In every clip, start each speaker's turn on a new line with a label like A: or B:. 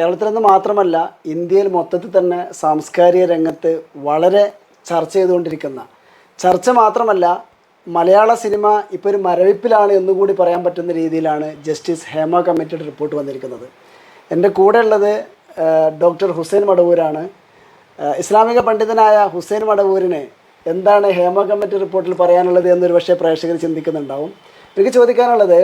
A: കേരളത്തിൽ നിന്ന് മാത്രമല്ല ഇന്ത്യയിൽ മൊത്തത്തിൽ തന്നെ സാംസ്കാരിക രംഗത്ത് വളരെ ചർച്ച ചെയ്തുകൊണ്ടിരിക്കുന്ന ചർച്ച മാത്രമല്ല മലയാള സിനിമ ഇപ്പോൾ ഒരു മരവിപ്പിലാണ് എന്നുകൂടി പറയാൻ പറ്റുന്ന രീതിയിലാണ് ജസ്റ്റിസ് ഹേമ കമ്മിറ്റിയുടെ റിപ്പോർട്ട് വന്നിരിക്കുന്നത്. എന്റെ കൂടെ ഉള്ളത് ഡോക്ടർ ഹുസൈൻ മടവൂരാണ്. ഇസ്ലാമിക പണ്ഡിതനായ ഹുസൈൻ മടവൂരിന് എന്താണ് ഹേമ കമ്മിറ്റി റിപ്പോർട്ടിൽ പറയാനുള്ളത് എന്നൊരു പക്ഷേ പ്രേക്ഷകർ ചിന്തിക്കുന്നുണ്ടാവും. എനിക്ക് ചോദിക്കാനുള്ളത്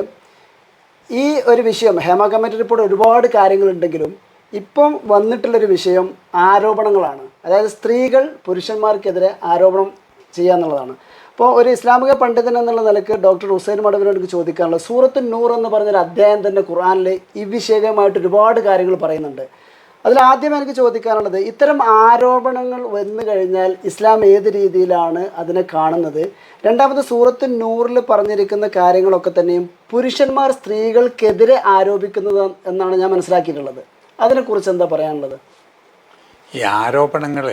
A: ഈ ഒരു വിഷയം ഹേമ കമ്മിറ്റി റിപ്പോർട്ട് ഒരുപാട് കാര്യങ്ങളുണ്ടെങ്കിലും ഇപ്പം വന്നിട്ടുള്ളൊരു വിഷയം ആരോപണങ്ങളാണ്. അതായത് സ്ത്രീകൾ പുരുഷന്മാർക്കെതിരെ ആരോപണം ചെയ്യുക എന്നുള്ളതാണ് അപ്പോൾ ഒരു ഇസ്ലാമിക പണ്ഡിതൻ എന്നുള്ള നിലയ്ക്ക് ഡോക്ടർ ഹുസൈൻ മടവിനോട് ചോദിക്കാനുള്ള സൂറത്ത് നൂർ എന്ന് പറഞ്ഞൊരു അധ്യായം തന്നെ ഖുർആനിൽ ഈ വിഷയമായിട്ട് ഒരുപാട് കാര്യങ്ങൾ പറയുന്നുണ്ട്. അതിൽ ആദ്യം എനിക്ക് ചോദിക്കാനുള്ളത് ഇത്തരം ആരോപണങ്ങൾ വന്നു കഴിഞ്ഞാൽ ഇസ്ലാം ഏത് രീതിയിലാണ് അതിനെ കാണുന്നത്? രണ്ടാമത് സൂറത്ത് നൂറിൽ പറഞ്ഞിരിക്കുന്ന കാര്യങ്ങളൊക്കെ തന്നെയും പുരുഷന്മാർ സ്ത്രീകൾക്കെതിരെ ആരോപിക്കുന്നത് എന്നാണ് ഞാൻ മനസ്സിലാക്കിയിട്ടുള്ളത്. അതിനെക്കുറിച്ച് എന്താ പറയാനുള്ളത്?
B: ഈ ആരോപണങ്ങൾ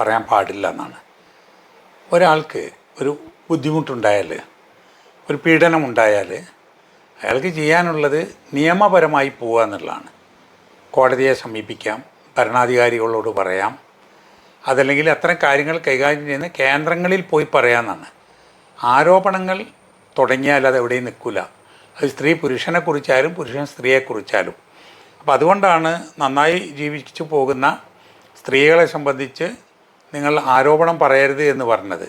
B: പറയാൻ പാടില്ല എന്നാണ്. ഒരാൾക്ക് ഒരു ബുദ്ധിമുട്ടുണ്ടായാൽ ഒരു പീഡനം ഉണ്ടായാൽ അയാൾക്ക് ചെയ്യാനുള്ളത് നിയമപരമായി പോവുക എന്നുള്ളതാണ്. കോടതിയെ സമീപിക്കാം ഭരണാധികാരികളോട് പറയാം. അതല്ലെങ്കിൽ അത്തരം കാര്യങ്ങൾ കൈകാര്യം ചെയ്യുന്ന കേന്ദ്രങ്ങളിൽ പോയി പറയാമെന്നാണ്. ആരോപണങ്ങൾ തുടങ്ങിയാൽ അത് എവിടെയും നിൽക്കില്ല. അത് സ്ത്രീ പുരുഷനെ കുറിച്ചാലും പുരുഷൻ സ്ത്രീയെക്കുറിച്ചാലും അപ്പോൾ അതുകൊണ്ടാണ് നന്നായി ജീവിച്ചു പോകുന്ന സ്ത്രീകളെ സംബന്ധിച്ച് നിങ്ങൾ ആരോപണം പറയരുത് എന്ന് പറഞ്ഞത്.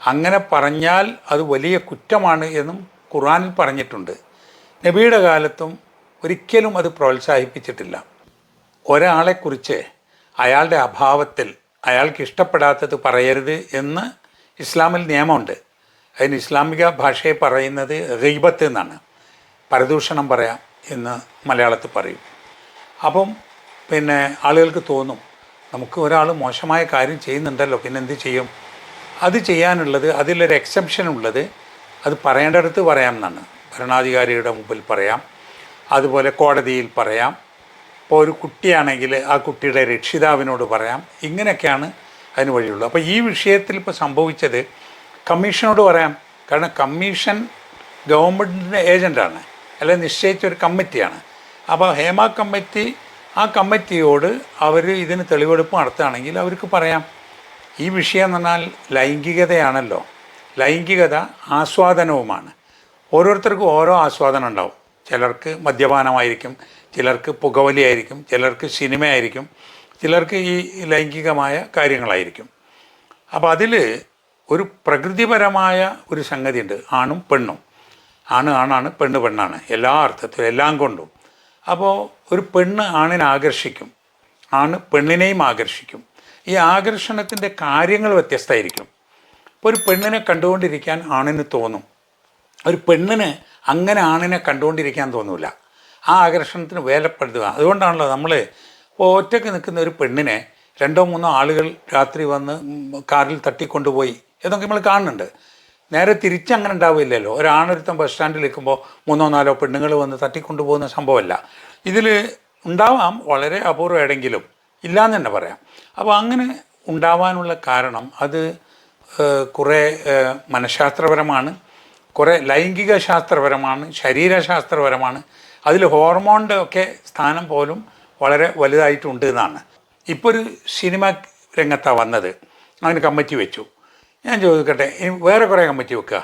B: അങ്ങനെ പറഞ്ഞാൽ അത് വലിയ കുറ്റമാണ് എന്നും ഖുറാനിൽ പറഞ്ഞിട്ടുണ്ട്. നബിയുടെ കാലത്തും ഒരിക്കലും അത് പ്രോത്സാഹിപ്പിച്ചിട്ടില്ല. ഒരാളെക്കുറിച്ച് അയാളുടെ അഭാവത്തിൽ അയാൾക്ക് ഇഷ്ടപ്പെടാത്തത് പറയരുത് എന്ന് ഇസ്ലാമിൽ നിയമമുണ്ട്. അതിന് ഇസ്ലാമിക ഭാഷയെ പറയുന്നത് ഗൈബത്ത് എന്നാണ്. പരദൂഷണം പറയാം എന്ന് മലയാളത്തിൽ പറയും. അപ്പം പിന്നെ ആളുകൾക്ക് തോന്നും നമുക്ക് ഒരാൾ മോശമായ കാര്യം ചെയ്യുന്നുണ്ടല്ലോ പിന്നെ എന്ത് ചെയ്യും? അത് ചെയ്യാനുള്ളത് അതിലൊരു എക്സെപ്ഷൻ ഉള്ളത് അത് പറയേണ്ടടുത്ത് പറയാം എന്നാണ്. ഭരണാധികാരിയുടെ മുമ്പിൽ പറയാം. അതുപോലെ കോടതിയിൽ പറയാം. ഇപ്പോൾ ഒരു കുട്ടിയാണെങ്കിൽ ആ കുട്ടിയുടെ രക്ഷിതാവിനോട് പറയാം. ഇങ്ങനെയൊക്കെയാണ് അതിന് വഴിയുള്ളത്. അപ്പോൾ ഈ വിഷയത്തിൽ ഇപ്പോൾ സംഭവിച്ചത് കമ്മീഷനോട് പറയാം. കാരണം കമ്മീഷൻ ഗവൺമെന്റിന്റെ ഏജന്റാണ്. അല്ലെങ്കിൽ നിശ്ചയിച്ച ഒരു കമ്മിറ്റിയാണ്. അപ്പോൾ ഹേമ കമ്മിറ്റി ആ കമ്മിറ്റിയോട് അവർ ഇതിന് തെളിവെടുപ്പ് നടത്തുകയാണെങ്കിൽ അവർക്ക് പറയാം. ഈ വിഷയം എന്ന് പറഞ്ഞാൽ ലൈംഗികതയാണല്ലോ. ലൈംഗികത ആസ്വാദനവുമാണ്. ഓരോരുത്തർക്കും ഓരോ ആസ്വാദനം ഉണ്ടാവും. ചിലർക്ക് മദ്യപാനമായിരിക്കും ചിലർക്ക് പുകവലിയായിരിക്കും ചിലർക്ക് സിനിമയായിരിക്കും ചിലർക്ക് ഈ ലൈംഗികമായ കാര്യങ്ങളായിരിക്കും. അപ്പോൾ അതിൽ ഒരു പ്രകൃതിപരമായ ഒരു സംഗതി ഉണ്ട് ആണും പെണ്ണും. ആണ് ആണാണ് പെണ്ണ് പെണ്ണാണ് എല്ലാ അർത്ഥത്തിലും എല്ലാം കൊണ്ടും. അപ്പോൾ ഒരു പെണ്ണ് ആണിനെ ആകർഷിക്കും ആണ് പെണ്ണിനെയും ആകർഷിക്കും. ഈ ആകർഷണത്തിന്റെ കാര്യങ്ങൾ വ്യത്യസ്തമായിരിക്കും. ഇപ്പോൾ ഒരു പെണ്ണിനെ കണ്ടുകൊണ്ടിരിക്കാൻ ആണിന് തോന്നും. ഒരു പെണ്ണിന് അങ്ങനെ ആണിനെ കണ്ടുകൊണ്ടിരിക്കാൻ തോന്നില്ല ആ ആകർഷണത്തിന് വേലപ്പെടുത്തുക. അതുകൊണ്ടാണല്ലോ നമ്മൾ ഒറ്റയ്ക്ക് നിൽക്കുന്ന ഒരു പെണ്ണിനെ രണ്ടോ മൂന്നോ ആളുകൾ രാത്രി വന്ന് കാറിൽ തട്ടിക്കൊണ്ടുപോയി എന്നൊക്കെ നമ്മൾ കാണുന്നുണ്ട്. നേരെ തിരിച്ചങ്ങനെ ഉണ്ടാവില്ലല്ലോ. ഒരാണൊരുത്തം ബസ് സ്റ്റാൻഡിൽ നിൽക്കുമ്പോൾ മൂന്നോ നാലോ പെണ്ണുങ്ങൾ വന്ന് തട്ടിക്കൊണ്ടുപോകുന്ന സംഭവമല്ല. ഇതിൽ ഉണ്ടാവാം വളരെ അപൂർവമാണെങ്കിലും ഇല്ലയെന്ന് തന്നെ പറയാം. അപ്പോൾ അങ്ങനെ ഉണ്ടാവാനുള്ള കാരണം അത് കുറേ മനഃശാസ്ത്രപരമാണ്. കുറേ ലൈംഗിക ശാസ്ത്രപരമാണ് ശരീരശാസ്ത്രപരമാണ്. അതിൽ ഹോർമോണിന്റെ ഒക്കെ സ്ഥാനം പോലും വളരെ വലുതായിട്ടുണ്ട് എന്നാണ്. ഇപ്പോൾ ഒരു സിനിമ രംഗത്താണ് വന്നത്. അതിന് കമ്മിറ്റി വെച്ചു. ഞാൻ ചോദിക്കട്ടെ ഇനി വേറെ കുറേ കമ്മിറ്റി വെക്കുക.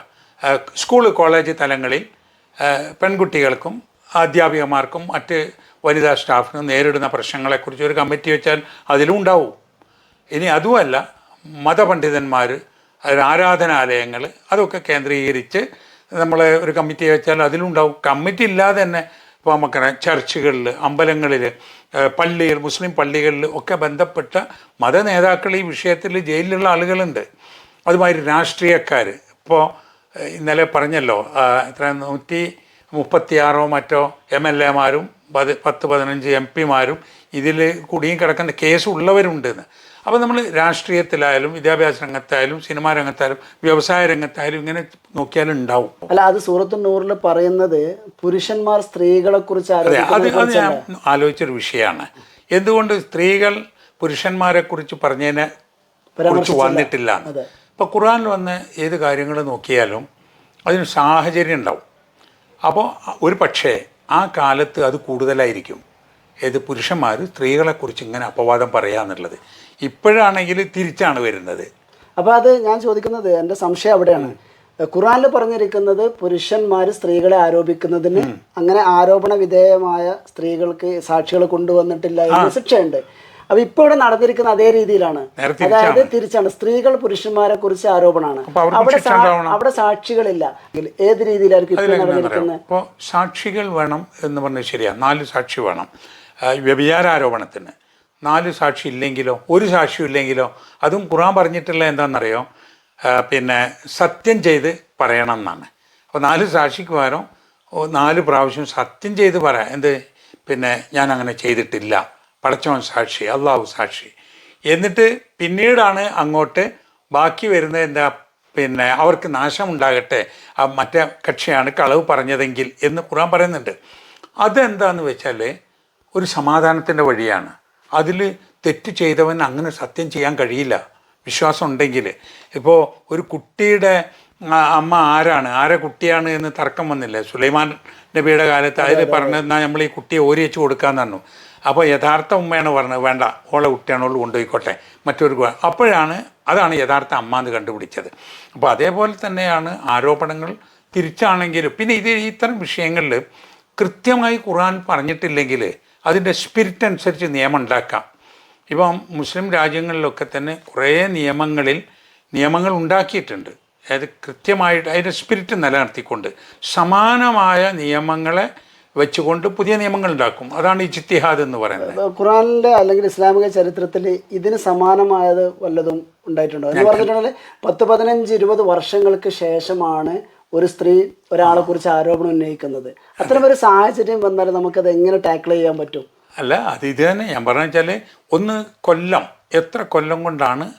B: സ്കൂൾ കോളേജ് തലങ്ങളിൽ പെൺകുട്ടികൾക്കും അധ്യാപികമാർക്കും മറ്റ് വനിതാ സ്റ്റാഫിനും നേരിടുന്ന പ്രശ്നങ്ങളെക്കുറിച്ച് ഒരു കമ്മിറ്റി വെച്ചാൽ അതിലും ഉണ്ടാവും. ഇനി അതുമല്ല മതപണ്ഡിതന്മാർ അതിന് ആരാധനാലയങ്ങൾ അതൊക്കെ കേന്ദ്രീകരിച്ച് നമ്മൾ ഒരു കമ്മിറ്റി വെച്ചാൽ അതിലുണ്ടാവും. കമ്മിറ്റി ഇല്ലാതെ തന്നെ ഇപ്പോൾ നമുക്കറിയാം ചർച്ചുകളിൽ അമ്പലങ്ങളിൽ പള്ളികൾ മുസ്ലിം പള്ളികളിൽ ഒക്കെ ബന്ധപ്പെട്ട മത നേതാക്കൾ ഈ വിഷയത്തിൽ ജയിലിലുള്ള ആളുകളുണ്ട്. അതുമാതിരി രാഷ്ട്രീയക്കാർ ഇപ്പോൾ ഇന്നലെ പറഞ്ഞല്ലോ എത്ര നൂറ്റി മുപ്പത്തിയാറോ മറ്റോ എം എൽ എമാരും പത് പത്ത് പതിനഞ്ച് എം പിമാരും ഇതിൽ കുടുങ്ങി കിടക്കുന്ന കേസ് ഉള്ളവരുണ്ടെന്ന് അപ്പോൾ നമ്മൾ രാഷ്ട്രീയത്തിലായാലും വിദ്യാഭ്യാസ രംഗത്തായാലും സിനിമാ രംഗത്തായാലും വ്യവസായ രംഗത്തായാലും ഇങ്ങനെ നോക്കിയാലും ഉണ്ടാവും
A: അല്ല അത് സൂറത്ത് നൂറിൽ പറയുന്നത് പുരുഷന്മാർ സ്ത്രീകളെ കുറിച്ച്
B: അതെ അത് അത് ഞാൻ ആലോചിച്ചൊരു വിഷയമാണ്. എന്തുകൊണ്ട് സ്ത്രീകൾ പുരുഷന്മാരെ കുറിച്ച് പറഞ്ഞതിനെ കുറിച്ച് വന്നിട്ടില്ല?
A: ഇപ്പം
B: ഇപ്പോൾ ഖുർആനിൽ വന്ന് ഏത് കാര്യങ്ങൾ നോക്കിയാലും അതിന് സാഹചര്യം ഉണ്ടാവും. അപ്പോൾ ഒരു പക്ഷേ ആ കാലത്ത് അത് കൂടുതലായിരിക്കും. ഏത് പുരുഷന്മാർ സ്ത്രീകളെക്കുറിച്ച് ഇങ്ങനെ അപവാദം പറയുക എന്നുള്ളത്. ഇപ്പോഴാണെങ്കിൽ തിരിച്ചാണ് വരുന്നത്.
A: അപ്പോൾ അത് ഞാൻ ചോദിക്കുന്നത് എന്റെ സംശയം അവിടെയാണ്. ഖുറാനിൽ പറഞ്ഞിരിക്കുന്നത് പുരുഷന്മാർ സ്ത്രീകളെ ആരോപിക്കുന്നതിന് അങ്ങനെ ആരോപണ വിധേയമായ സ്ത്രീകൾക്ക് സാക്ഷികൾ കൊണ്ടുവന്നിട്ടില്ല എന്ന ശിക്ഷയുണ്ട്. അപ്പൊ ഇപ്പൊ ഇവിടെ നടന്നിരിക്കുന്ന അതേ രീതിയിലാണ്. അതായത് തിരിച്ചാണ്. സ്ത്രീകൾ പുരുഷന്മാരെ കുറിച്ച് ആരോപണമാണ് അവിടെ അവിടെ സാക്ഷികളില്ല. ഏത് രീതിയിലായിരിക്കും
B: സാക്ഷികൾ വേണം എന്ന് പറഞ്ഞാൽ ശരിയാ. നാല് സാക്ഷി വേണം. വ്യഭിചാരാരോപണത്തിന്. നാല് സാക്ഷി ഇല്ലെങ്കിലോ ഒരു സാക്ഷിയും ഇല്ലെങ്കിലോ അതും ഖുറാൻ പറഞ്ഞിട്ടുള്ള എന്താണെന്നറിയോ? പിന്നെ സത്യം ചെയ്ത് പറയണം എന്നാണ് അപ്പോൾ നാല് സാക്ഷിക്ക് പകരം നാല് പ്രാവശ്യം സത്യം ചെയ്ത് പറയാം എന്ത്? പിന്നെ ഞാൻ അങ്ങനെ ചെയ്തിട്ടില്ല. പടച്ചവൻ സാക്ഷി അള്ളാഹു സാക്ഷി. എന്നിട്ട് പിന്നീടാണ് അങ്ങോട്ട് ബാക്കി വരുന്ന എന്താ? പിന്നെ അവർക്ക് നാശമുണ്ടാകട്ടെ. മറ്റേ കക്ഷിയാണ് കളവ് പറഞ്ഞതെങ്കിൽ എന്ന് ഖുറാൻ പറയുന്നുണ്ട്. അതെന്താന്ന് വെച്ചാൽ ഒരു സമാധാനത്തിന്റെ വഴിയാണ്. അതിൽ തെറ്റ് ചെയ്തവൻ അങ്ങനെ സത്യം ചെയ്യാൻ കഴിയില്ല. വിശ്വാസം ഉണ്ടെങ്കിൽ. ഇപ്പോൾ ഒരു കുട്ടിയുടെ അമ്മ ആരാണ്? ആരെ കുട്ടിയാണ് എന്ന് തർക്കം വന്നില്ലേ? സുലൈമാൻ നബിയുടെ കാലത്ത് അതിൽ പറഞ്ഞാൽ നമ്മൾ ഈ കുട്ടിയെ ഓരി വെച്ച് കൊടുക്കാന്ന് പറഞ്ഞു. അപ്പോൾ യഥാർത്ഥ ഉമ്മയാണ് പറഞ്ഞത് വേണ്ട ഓളെ കുട്ടിയാണോളൂ കൊണ്ടുപോയിക്കോട്ടെ. മറ്റൊരു അപ്പോഴാണ് അതാണ് യഥാർത്ഥ അമ്മ എന്ന് കണ്ടുപിടിച്ചത്. അപ്പോൾ അതേപോലെ തന്നെയാണ് ആരോപണങ്ങൾ തിരിച്ചാണെങ്കിലും. പിന്നെ ഇത് ഇത്തരം വിഷയങ്ങളിൽ കൃത്യമായി ഖുർആൻ പറഞ്ഞിട്ടില്ലെങ്കിൽ അതിന്റെ സ്പിരിറ്റ് അനുസരിച്ച് നിയമം ഉണ്ടാക്കാം ഇപ്പം മുസ്ലിം രാജ്യങ്ങളിലൊക്കെ തന്നെ കുറേ നിയമങ്ങളിൽ നിയമങ്ങൾ ഉണ്ടാക്കിയിട്ടുണ്ട്. അതായത് കൃത്യമായിട്ട് അതിന്റെ സ്പിരിറ്റ് നിലനിർത്തിക്കൊണ്ട് സമാനമായ നിയമങ്ങളെ വെച്ചുകൊണ്ട് പുതിയ നിയമങ്ങൾ ഉണ്ടാക്കും. അതാണ് ഈ ജിത്തിഹാദ് എന്ന് പറയുന്നത്.
A: ഖുറാനിലെ അല്ലെങ്കിൽ ഇസ്ലാമിക ചരിത്രത്തിൽ ഇതിന് സമാനമായത് വല്ലതും ഉണ്ടായിട്ടുണ്ടോ? എന്ന് പറഞ്ഞിട്ടുണ്ടെങ്കിൽ പത്ത് പതിനഞ്ച് ഇരുപത് വർഷങ്ങൾക്ക് ശേഷമാണ് ഒരു സ്ത്രീ ഒരാളെ കുറിച്ച് ആരോപണം ഉന്നയിക്കുന്നത്. അത്തരം ഒരു സാഹചര്യം വന്നാൽ നമുക്കത് എങ്ങനെ ടാക്കിൾ ചെയ്യാൻ പറ്റും?
B: അല്ല അത് ഇത് തന്നെ. ഞാൻ പറഞ്ഞു വെച്ചാൽ ഒന്ന് കൊല്ലം. എത്ര കൊല്ലം കൊണ്ടാണ്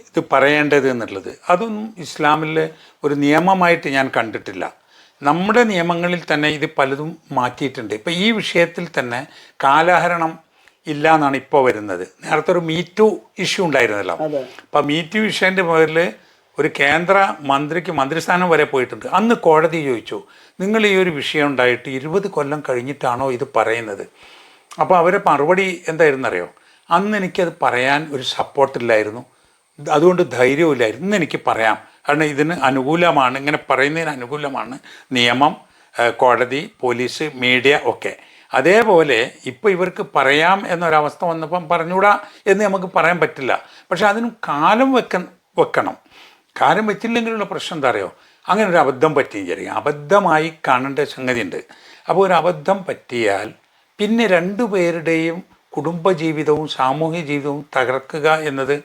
B: ഇത് പറയേണ്ടത് എന്നുള്ളത്? അതൊന്നും ഇസ്ലാമിലെ ഒരു നിയമമായിട്ട് ഞാൻ കണ്ടിട്ടില്ല. നമ്മുടെ നിയമങ്ങളിൽ തന്നെ ഇത് പലതും മാറ്റിയിട്ടുണ്ട്. ഇപ്പം ഈ വിഷയത്തിൽ തന്നെ കാലഹരണം ഇല്ല എന്നാണ് ഇപ്പോൾ വരുന്നത്. നേരത്തെ ഒരു മീറ്റു ഇഷ്യൂ ഉണ്ടായിരുന്നല്ലോ.
A: അപ്പോൾ
B: അപ്പം മീറ്റു ഇഷ്യൂന്റെ പേരിൽ ഒരു കേന്ദ്ര മന്ത്രിക്ക് മന്ത്രിസ്ഥാനം വരെ പോയിട്ടുണ്ട്. അന്ന് കോടതി ചോദിച്ചു നിങ്ങൾ ഈ ഒരു വിഷയം ഉണ്ടായിട്ട് ഇരുപത് കൊല്ലം കഴിഞ്ഞിട്ടാണോ ഇത് പറയുന്നത്? അപ്പോൾ അവരെ മറുപടി എന്തായിരുന്നറിയോ? അന്ന് എനിക്കത് പറയാൻ ഒരു സപ്പോർട്ടില്ലായിരുന്നു അതുകൊണ്ട് ധൈര്യമില്ലായിരുന്നു ഇന്ന് എനിക്ക് പറയാം. കാരണം ഇതിന് അനുകൂലമാണ്. ഇങ്ങനെ പറയുന്നതിന് അനുകൂലമാണ് നിയമം കോടതി പോലീസ് മീഡിയ ഒക്കെ. അതേപോലെ ഇപ്പോൾ ഇവർക്ക് പറയാം എന്നൊരവസ്ഥ വന്നപ്പം പറഞ്ഞുകൂടാ എന്ന് നമുക്ക് പറയാൻ പറ്റില്ല. പക്ഷെ അതിന് കാലം വെക്ക വെക്കണം. കാലം വെച്ചില്ലെങ്കിലുള്ള പ്രശ്നം എന്താ അറിയോ? അങ്ങനെ ഒരു അബദ്ധം പറ്റിയും ചെറിയ അബദ്ധമായി കാണേണ്ട സംഗതിയുണ്ട്. അപ്പോൾ ഒരു അബദ്ധം പറ്റിയാൽ പിന്നെ രണ്ടു പേരുടെയും കുടുംബജീവിതവും സാമൂഹ്യ ജീവിതവും തകർക്കുക എന്നത്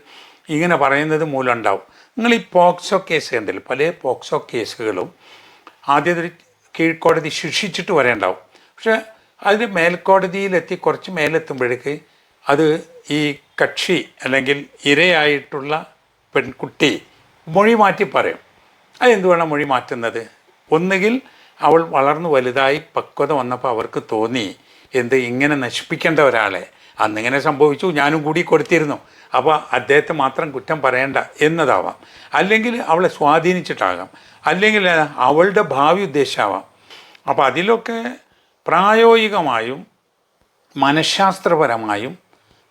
B: ഇങ്ങനെ പറയുന്നത് മൂലം ഉണ്ടാവും. നിങ്ങൾ ഈ പോക്സോ കേസ് കണ്ടില്ല? പല പോക്സോ കേസുകളും ആദ്യത്തെ കീഴ്ക്കോടതി ശിക്ഷിച്ചിട്ട് വരേണ്ടാവും പക്ഷേ അതിന് മേൽക്കോടതിയിലെത്തി കുറച്ച് മേലെത്തുമ്പോഴേക്ക് അത് ഈ കക്ഷി അല്ലെങ്കിൽ ഇരയായിട്ടുള്ള പെൺകുട്ടി മൊഴി മാറ്റി പറയും. അതെന്തുവേണം മൊഴി മാറ്റുന്നത്? ഒന്നുകിൽ അവൾ വളർന്നു വലുതായി പക്വത വന്നപ്പോൾ അവർക്ക് തോന്നി എന്ത് ഇങ്ങനെ നശിപ്പിക്കേണ്ട ഒരാളെ. അന്നിങ്ങനെ സംഭവിച്ചു ഞാനും കൂടി കൊടുത്തിരുന്നു. അപ്പോൾ അദ്ദേഹത്തെ മാത്രം കുറ്റം പറയേണ്ട എന്നതാവാം. അല്ലെങ്കിൽ അവളെ സ്വാധീനിച്ചിട്ടാകാം. അല്ലെങ്കിൽ അവളുടെ ഭാവി ഉദ്ദേശമാവാം അപ്പോൾ അതിലൊക്കെ പ്രായോഗികമായും മനഃശാസ്ത്രപരമായും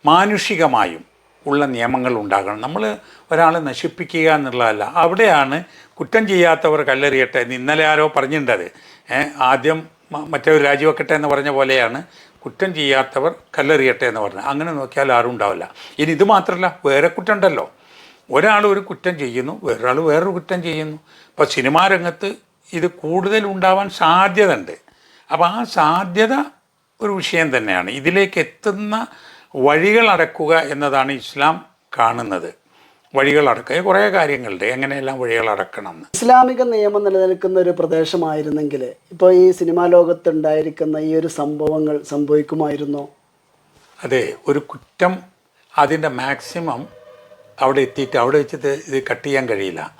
B: മാനുഷികമായും ഉള്ള നിയമങ്ങൾ ഉണ്ടാകണം. നമ്മൾ ഒരാളെ നശിപ്പിക്കുക എന്നുള്ളതല്ല. അവിടെയാണ് കുറ്റം ചെയ്യാത്തവർ കല്ലെറിയട്ടെ ഇന്നലെ ആരോ പറഞ്ഞിട്ടുണ്ടത് ഏ, ആദ്യം മറ്റൊരു രാജിവെക്കട്ടെ എന്ന് പറഞ്ഞ പോലെയാണ് കുറ്റം ചെയ്യാത്തവർ കല്ലെറിയട്ടെ എന്ന് പറഞ്ഞത്. അങ്ങനെ നോക്കിയാൽ ആരും ഉണ്ടാവില്ല. ഇനി ഇത് മാത്രമല്ല വേറെ കുറ്റം ഉണ്ടല്ലോ ഒരാൾ ഒരു കുറ്റം ചെയ്യുന്നു വേറൊരാൾ വേറൊരു കുറ്റം ചെയ്യുന്നു. ഇപ്പോൾ സിനിമാ രംഗത്ത് ഇത് കൂടുതൽ ഉണ്ടാവാൻ സാധ്യത ഉണ്ട് അപ്പോൾ ആ സാധ്യത ഒരു വിഷയം തന്നെയാണ്. ഇതിലേക്ക് എത്തുന്ന വഴികൾ അടക്കുക എന്നതാണ് ഇസ്ലാം കാണുന്നത്. വഴികൾ അടക്കുക കുറേ കാര്യങ്ങളുണ്ട്. എങ്ങനെയെല്ലാം വഴികൾ അടക്കണം?
A: ഇസ്ലാമിക നിയമം നിലനിൽക്കുന്ന ഒരു പ്രദേശമായിരുന്നെങ്കിൽ ഇപ്പോൾ ഈ സിനിമാ ലോകത്തുണ്ടായിരിക്കുന്ന ഈ ഒരു സംഭവങ്ങൾ സംഭവിക്കുമായിരുന്നോ?
B: അതെ ഒരു കുറ്റം അതിന്റെ മാക്സിമം അവിടെ എത്തിയിട്ട് അവിടെ വെച്ചിട്ട് ഇത് കട്ട് ചെയ്യാൻ കഴിയില്ല.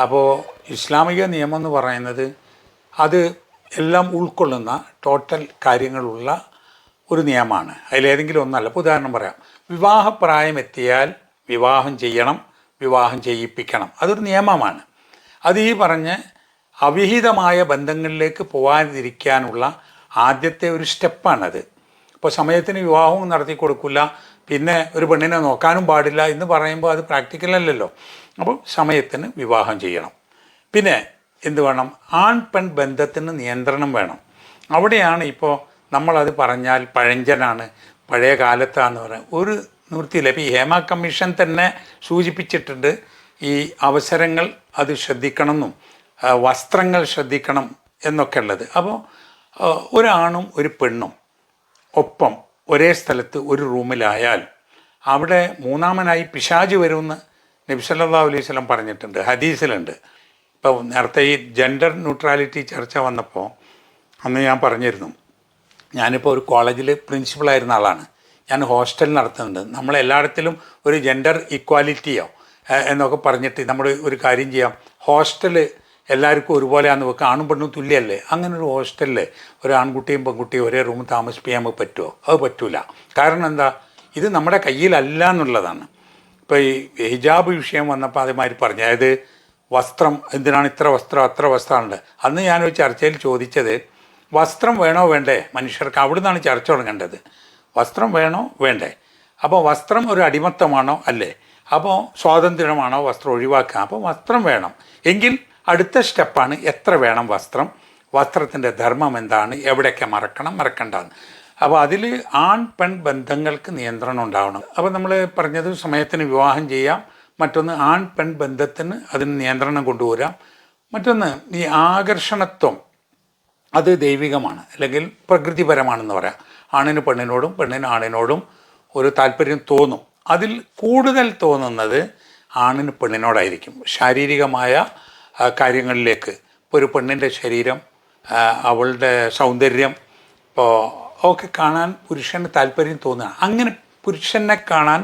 B: അപ്പോൾ ഇസ്ലാമിക നിയമം എന്ന് പറയുന്നത് അത് എല്ലാം ഉൾക്കൊള്ളുന്ന ടോട്ടൽ കാര്യങ്ങളുള്ള ഒരു നിയമമാണ്. അതിലേതെങ്കിലും ഒന്നല്ല. ഇപ്പോൾ ഉദാഹരണം പറയാം. വിവാഹപ്രായം എത്തിയാൽ വിവാഹം ചെയ്യണം വിവാഹം ചെയ്യിപ്പിക്കണം. അതൊരു നിയമമാണ്. അത് ഈ പറഞ്ഞ് അവിഹിതമായ ബന്ധങ്ങളിലേക്ക് പോകാതിരിക്കാനുള്ള ആദ്യത്തെ ഒരു സ്റ്റെപ്പാണത്. അപ്പോൾ സമയത്തിന് വിവാഹവും നടത്തി കൊടുക്കില്ല പിന്നെ ഒരു പെണ്ണിനെ നോക്കാനും പാടില്ല എന്ന് പറയുമ്പോൾ അത് പ്രാക്ടിക്കൽ അല്ലല്ലോ. അപ്പോൾ സമയത്തിന് വിവാഹം ചെയ്യണം. പിന്നെ എന്ത് വേണം? ആൺ പെൺ ബന്ധത്തിന് നിയന്ത്രണം വേണം. അവിടെയാണ് ഇപ്പോൾ നമ്മളത് പറഞ്ഞാൽ പഴഞ്ചനാണ് പഴയ കാലത്താണെന്ന് പറയാം. ഒരു നിവൃത്തിയില്ല. ഇപ്പോൾ ഹേമ കമ്മീഷൻ തന്നെ സൂചിപ്പിച്ചിട്ടുണ്ട് ഈ അവസരങ്ങൾ അത് ശ്രദ്ധിക്കണമെന്നും വസ്ത്രങ്ങൾ ശ്രദ്ധിക്കണം എന്നൊക്കെ ഉള്ളത്. അപ്പോൾ ഒരാണും ഒരു പെണ്ണും ഒപ്പം ഒരേ സ്ഥലത്ത് ഒരു റൂമിലായാൽ അവിടെ മൂന്നാമനായി പിശാജ് വരുമെന്ന് നബി സല്ലല്ലാഹു അലൈഹി വസല്ലം പറഞ്ഞിട്ടുണ്ട് ഹദീസിലുണ്ട്. ഇപ്പോൾ നേരത്തെ ഈ ജെൻഡർ ന്യൂട്രാലിറ്റി ചർച്ച വന്നപ്പോൾ അന്ന് ഞാൻ പറഞ്ഞിരുന്നു ഞാനിപ്പോൾ ഒരു കോളേജിൽ പ്രിൻസിപ്പളായിരുന്ന ആളാണ്. ഞാൻ ഹോസ്റ്റൽ നടത്തുന്നുണ്ട്. നമ്മൾ എല്ലായിടത്തിലും ഒരു ജെൻഡർ ഇക്വാലിറ്റിയോ എന്നൊക്കെ പറഞ്ഞിട്ട് നമ്മൾ ഒരു കാര്യം ചെയ്യാം. ഹോസ്റ്റൽ എല്ലാവർക്കും ഒരുപോലെയാണെന്ന് വെക്കുക ആണും പെണ്ണും തുല്യമല്ലേ അങ്ങനെ ഒരു ഹോസ്റ്റലിൽ ഒരു ആൺകുട്ടിയും പെൺകുട്ടിയും ഒരേ റൂമിൽ താമസിപ്പിക്കാൻ പറ്റുമോ അത് പറ്റൂല. കാരണം എന്താ? ഇത് നമ്മുടെ കയ്യിലല്ല എന്നുള്ളതാണ്. ഇപ്പോൾ ഈ ഹിജാബ് വിഷയം വന്നപ്പോൾ അതേമാതിരി പറഞ്ഞു. അതായത് വസ്ത്രം എന്തിനാണ് ഇത്ര വസ്ത്രം അത്ര വസ്ത്രമുണ്ട് അന്ന് ഞാനൊരു ചർച്ചയിൽ ചോദിച്ചത് വസ്ത്രം വേണോ വേണ്ടേ? മനുഷ്യർക്ക് അവിടെ നിന്നാണ് ചർച്ച തുടങ്ങേണ്ടത്. വസ്ത്രം വേണോ വേണ്ടേ? അപ്പോൾ വസ്ത്രം ഒരു അടിമത്തമാണോ? അല്ലേ. അപ്പോൾ സ്വാതന്ത്ര്യമാണോ വസ്ത്രം ഒഴിവാക്കുക അപ്പോൾ വസ്ത്രം വേണം. എങ്കിൽ അടുത്ത സ്റ്റെപ്പാണ് എത്ര വേണം വസ്ത്രം? വസ്ത്രത്തിന്റെ ധർമ്മം എന്താണ്? എവിടെയൊക്കെ മറക്കണം? മറക്കണ്ടെന്ന്. അപ്പോൾ അതിൽ ആൺ പെൺ ബന്ധങ്ങൾക്ക് നിയന്ത്രണം ഉണ്ടാവണം. അപ്പോൾ നമ്മൾ പറഞ്ഞത് സമയത്തിന് വിവാഹം ചെയ്യാം. മറ്റൊന്ന് ആൺ പെൺ ബന്ധത്തിന് അതിന് നിയന്ത്രണം കൊണ്ടുവരാം. മറ്റൊന്ന് ഈ ആകർഷണത്വം. അത് ദൈവികമാണ് അല്ലെങ്കിൽ പ്രകൃതിപരമാണെന്ന് പറയാം. ആണിന് പെണ്ണിനോടും പെണ്ണിന് ആണിനോടും ഒരു താല്പര്യം തോന്നും. അതിൽ കൂടുതൽ തോന്നുന്നത് ആണിന് പെണ്ണിനോടായിരിക്കും. ശാരീരികമായ കാര്യങ്ങളിലേക്ക്. ഇപ്പോൾ ഒരു പെണ്ണിന്റെ ശരീരം അവളുടെ സൗന്ദര്യം ഇപ്പോൾ ഒക്കെ കാണാൻ പുരുഷന് താല്പര്യം തോന്നുക. അങ്ങനെ പുരുഷനെ കാണാൻ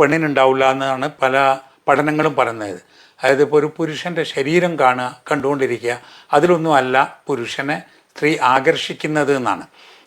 B: പെണ്ണിനുണ്ടാവില്ല എന്നാണ് പല പഠനങ്ങളും പറയുന്നത്. അതായത് ഇപ്പോൾ ഒരു പുരുഷന്റെ ശരീരം കാണുക കണ്ടുകൊണ്ടിരിക്കുക അതിലൊന്നുമല്ല പുരുഷനെ സ്ത്രീ ആകർഷിക്കുന്നത് എന്നാണ്.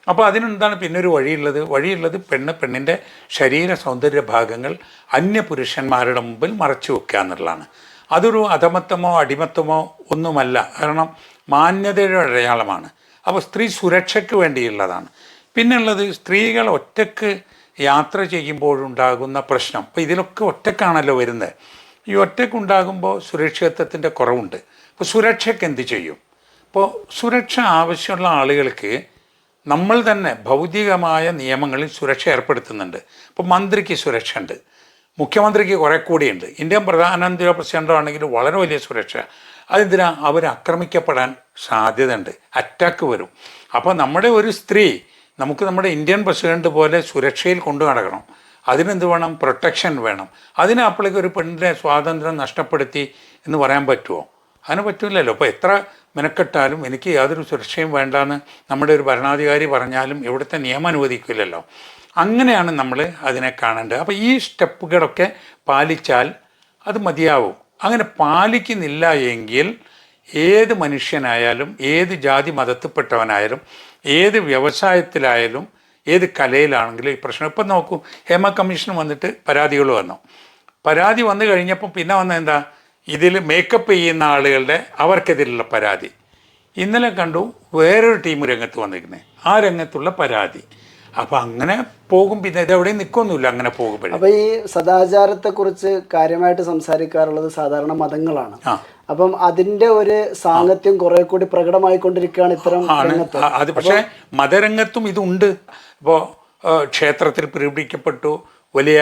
B: അപ്പോൾ അതിനെന്താണ് പിന്നെ ഒരു വഴിയുള്ളത്? വഴിയുള്ളത് പെണ്ണ് പെണ്ണിന്റെ ശരീര സൗന്ദര്യ ഭാഗങ്ങൾ അന്യ പുരുഷന്മാരുടെ മുമ്പിൽ മറച്ചു വെക്കുക എന്നുള്ളതാണ്. അതൊരു അധമത്വമോ അടിമത്വമോ ഒന്നുമല്ല. കാരണം മാന്യതയുടെ അടയാളമാണ്. അപ്പോൾ സ്ത്രീ സുരക്ഷയ്ക്ക് വേണ്ടിയുള്ളതാണ്. പിന്നുള്ളത് സ്ത്രീകൾ ഒറ്റയ്ക്ക് യാത്ര ചെയ്യുമ്പോഴുണ്ടാകുന്ന പ്രശ്നം. അപ്പോൾ ഇതിലൊക്കെ ഒറ്റക്കാണല്ലോ വരുന്നത്. ഈ ഒറ്റക്കുണ്ടാകുമ്പോൾ സുരക്ഷിതത്വത്തിന്റെ കുറവുണ്ട്. അപ്പോൾ സുരക്ഷയ്ക്ക് എന്ത് ചെയ്യും? ഇപ്പോൾ സുരക്ഷ ആവശ്യമുള്ള ആളുകൾക്ക് നമ്മൾ തന്നെ ഭൗതികമായ നിയമങ്ങളിൽ സുരക്ഷ ഏർപ്പെടുത്തുന്നുണ്ട്. ഇപ്പോൾ മന്ത്രിക്ക് സുരക്ഷ ഉണ്ട്. മുഖ്യമന്ത്രിക്ക് കുറെ കൂടിയുണ്ട്. ഇന്ത്യൻ പ്രധാനമന്ത്രിയോ പ്രസിഡന്റോ ആണെങ്കിൽ വളരെ വലിയ സുരക്ഷ. അതെന്തിനാ അവർ ആക്രമിക്കപ്പെടാൻ സാധ്യതയുണ്ട്. അറ്റാക്ക് വരും. അപ്പോൾ നമ്മുടെ ഒരു സ്ത്രീ നമുക്ക് നമ്മുടെ ഇന്ത്യൻ പ്രസിഡന്റ് പോലെ സുരക്ഷയിൽ കൊണ്ടു നടക്കണം. അതിനെന്ത് വേണം? പ്രൊട്ടക്ഷൻ വേണം. അതിന് അപ്പോഴേക്ക് ഒരു പെണ്ണിന്റെ സ്വാതന്ത്ര്യം നഷ്ടപ്പെടുത്തി എന്ന് പറയാൻ പറ്റുമോ അതിന് പറ്റില്ലല്ലോ അപ്പോൾ എത്ര മെനക്കെട്ടാലും എനിക്ക് യാതൊരു സുരക്ഷയും വേണ്ടാന്ന് നമ്മുടെ ഒരു ഭരണാധികാരി പറഞ്ഞാലും ഇവിടുത്തെ നിയമം അനുവദിക്കില്ലല്ലോ. അങ്ങനെയാണ് നമ്മൾ അതിനെ കാണേണ്ടത്. അപ്പോൾ ഈ സ്റ്റെപ്പുകളൊക്കെ പാലിച്ചാൽ അത് മതിയാവും. അങ്ങനെ പാലിക്കുന്നില്ല എങ്കിൽ ഏത് മനുഷ്യനായാലും ഏത് ജാതി മതത്തിൽപ്പെട്ടവനായാലും ഏത് വ്യവസായത്തിലായാലും ഏത് കലയിലാണെങ്കിലും ഈ പ്രശ്നം. ഇപ്പം നോക്കൂ ഹേമ കമ്മീഷൻ വന്നിട്ട് പരാതികൾ വന്നു. പരാതി വന്നു കഴിഞ്ഞപ്പോൾ പിന്നെ വന്ന എന്താ? ഇതിൽ മേക്കപ്പ് ചെയ്യുന്ന ആളുകളുടെ അവർക്കെതിരെയുള്ള പരാതി. ഇന്നലെ കണ്ടു വേറൊരു ടീം രംഗത്ത് വന്നിരിക്കുന്നത് ആ രംഗത്തുള്ള പരാതി. അപ്പം അങ്ങനെ പോകും പിന്നെ ഇത് എവിടെയും നിൽക്കൊന്നുമില്ല അങ്ങനെ പോകുമ്പോഴേ.
A: അപ്പൊ ഈ സദാചാരത്തെക്കുറിച്ച് കാര്യമായിട്ട് സംസാരിക്കാറുള്ളത് സാധാരണ മതങ്ങളാണ്. അപ്പം അതിന്റെ ഒരു സാങ്കത്യം കുറെ കൂടി പ്രകടമായിക്കൊണ്ടിരിക്കുകയാണ് ഇത്തരം
B: അത് പക്ഷേ മതരംഗത്തും ഇതുണ്ട്. ഇപ്പോൾ ക്ഷേത്രത്തിൽ പ്രീപിടിക്കപ്പെട്ടു വലിയ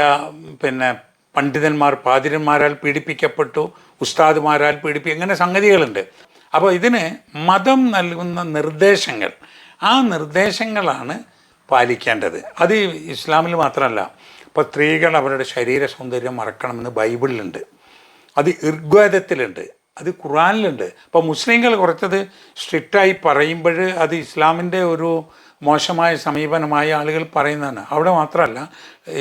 B: പിന്നെ പണ്ഡിതന്മാർ പാതിരന്മാരാൽ പീഡിപ്പിക്കപ്പെട്ടു ഉസ്താദുമാരാൽ പീഡിപ്പി അങ്ങനെ സംഗതികളുണ്ട്. അപ്പോൾ ഇതിന് മതം നൽകുന്ന നിർദ്ദേശങ്ങൾ ആ നിർദ്ദേശങ്ങളാണ് പാലിക്കേണ്ടത്. അത് ഇസ്ലാമിൽ മാത്രമല്ല ഇപ്പോൾ സ്ത്രീകൾ അവരുടെ ശരീര സൗന്ദര്യം മറക്കണമെന്ന് ബൈബിളിലുണ്ട്. അത് ഇർഗ്വേദത്തിലുണ്ട് അത് ഖുറാനിലുണ്ട് അപ്പോൾ മുസ്ലിങ്ങൾ കുറച്ചത് സ്ട്രിക്റ്റായി പറയുമ്പോൾ അത് ഇസ്ലാമിന്റെ ഒരു മോശമായ സമീപനമായ ആളുകൾ പറയുന്നതാണ്. അവിടെ മാത്രമല്ല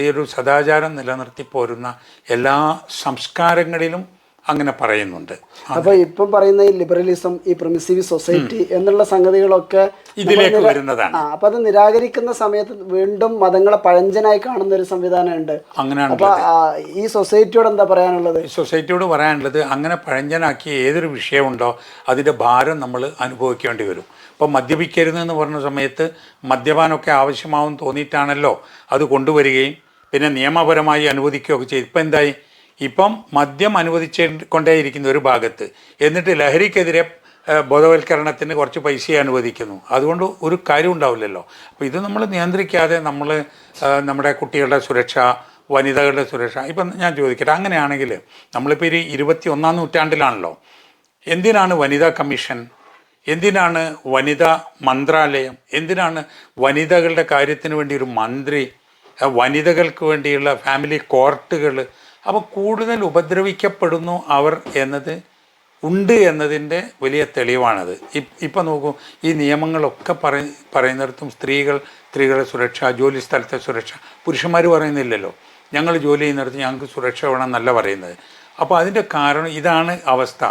B: ഈ ഒരു സദാചാരം നിലനിർത്തി പോരുന്ന എല്ലാ സംസ്കാരങ്ങളിലും അങ്ങനെ പറയുന്നുണ്ട്.
A: അപ്പൊ ഇപ്പം പറയുന്ന ഈ ലിബറലിസം ഈ പ്രമിസീവ് സൊസൈറ്റി എന്നുള്ള സംഗതികളൊക്കെ
B: ഇതിലേക്ക് വരുന്നതാണ്.
A: അപ്പൊ അത് നിരാകരിക്കുന്ന സമയത്ത് വീണ്ടും മതങ്ങളെ പഴഞ്ചനായി കാണുന്ന ഒരു സംവിധാനമുണ്ട്.
B: അങ്ങനെയാണ്
A: അപ്പൊ ഈ സൊസൈറ്റിയോട് എന്താ പറയാനുള്ളത്?
B: സൊസൈറ്റിയോട് പറയാനുള്ളത് അങ്ങനെ പഴഞ്ചനാക്കിയ ഏതൊരു വിഷയമുണ്ടോ അതിന്റെ ഭാരം നമ്മൾ അനുഭവിക്കേണ്ടി വരും. ഇപ്പം മദ്യപിക്കരുത് എന്ന് പറഞ്ഞ സമയത്ത് മദ്യപാനമൊക്കെ ആവശ്യമാവും തോന്നിയിട്ടാണല്ലോ അത് കൊണ്ടുവരികയും പിന്നെ നിയമപരമായി അനുവദിക്കുകയൊക്കെ ചെയ്തു. ഇപ്പം എന്തായി? ഇപ്പം മദ്യം അനുവദിച്ചു കൊണ്ടേയിരിക്കുന്ന ഒരു ഭാഗത്ത്. എന്നിട്ട് ലഹരിക്കെതിരെ ബോധവൽക്കരണത്തിന് കുറച്ച് പൈസ അനുവദിക്കുന്നു. അതുകൊണ്ട് ഒരു കാര്യം ഉണ്ടാവില്ലല്ലോ. അപ്പോൾ ഇത് നമ്മൾ നിയന്ത്രിക്കാതെ നമ്മൾ നമ്മുടെ കുട്ടികളുടെ സുരക്ഷ വനിതകളുടെ സുരക്ഷ ഇപ്പം ഞാൻ ചോദിക്കട്ടെ അങ്ങനെയാണെങ്കിൽ നമ്മളിപ്പോൾ ഒരു ഇരുപത്തി ഒന്നാം നൂറ്റാണ്ടിലാണല്ലോ. എന്തിനാണ് വനിതാ കമ്മീഷൻ? എന്തിനാണ് വനിതാ മന്ത്രാലയം? എന്തിനാണ് വനിതകളുടെ കാര്യത്തിന് വേണ്ടി ഒരു മന്ത്രി? വനിതകൾക്ക് വേണ്ടിയുള്ള ഫാമിലി കോർട്ടുകൾ അപ്പോൾ കൂടുതൽ ഉപദ്രവിക്കപ്പെടുന്നു അവർ എന്നത് ഉണ്ട് എന്നതിന്റെ വലിയ തെളിവാണത്. ഇപ്- ഇപ്പം നോക്കൂ ഈ നിയമങ്ങളൊക്കെ പറ പറയുന്നിടത്തും സ്ത്രീകൾ സ്ത്രീകളുടെ സുരക്ഷ ജോലി സ്ഥലത്തെ സുരക്ഷ പുരുഷന്മാർ പറയുന്നില്ലല്ലോ. ഞങ്ങൾ ജോലി ചെയ്യുന്നിടത്ത് ഞങ്ങൾക്ക് സുരക്ഷ വേണം എന്നല്ല പറയുന്നത്. അപ്പോൾ അതിന്റെ കാരണം ഇതാണ് അവസ്ഥ.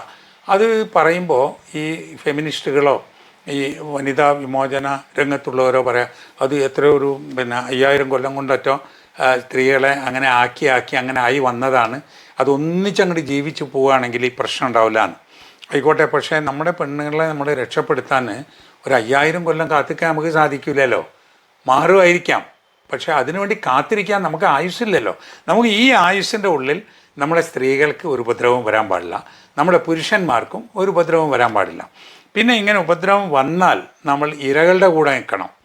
B: അത് പറയുമ്പോൾ ഈ ഫെമിനിസ്റ്റുകളോ ഈ വനിതാ വിമോചന രംഗത്തുള്ളവരോ പറയാം അത് എത്രയോ ഒരു പിന്നെ അയ്യായിരം കൊല്ലം കൊണ്ടറ്റോ സ്ത്രീകളെ അങ്ങനെ ആക്കി ആക്കി അങ്ങനെ ആയി വന്നതാണ്. അതൊന്നിച്ചങ്ങോട്ട് ജീവിച്ചു പോവുകയാണെങ്കിൽ ഈ പ്രശ്നം ഉണ്ടാവില്ല എന്ന് ആയിക്കോട്ടെ പക്ഷേ നമ്മുടെ പെണ്ണുങ്ങളെ നമ്മൾ രക്ഷപ്പെടുത്താൻ ഒരു അയ്യായിരം കൊല്ലം കാത്തിക്കാൻ നമുക്ക് സാധിക്കില്ലല്ലോ. മാറുമായിരിക്കാം. പക്ഷേ അതിനുവേണ്ടി കാത്തിരിക്കാൻ നമുക്ക് ആയുസ്സില്ലല്ലോ. നമുക്ക് ഈ ആയുസ്സിന്റെ ഉള്ളിൽ നമ്മുടെ സ്ത്രീകൾക്ക് ഒരു ഉപദ്രവവും വരാൻ പാടില്ല. നമ്മുടെ പുരുഷന്മാർക്കും ഒരു ഉപദ്രവവും വരാൻ പാടില്ല. പിന്നെ ഇങ്ങനെ ഉപദ്രവം വന്നാൽ നമ്മൾ ഇരകളുടെ കൂടെ നിൽക്കണം.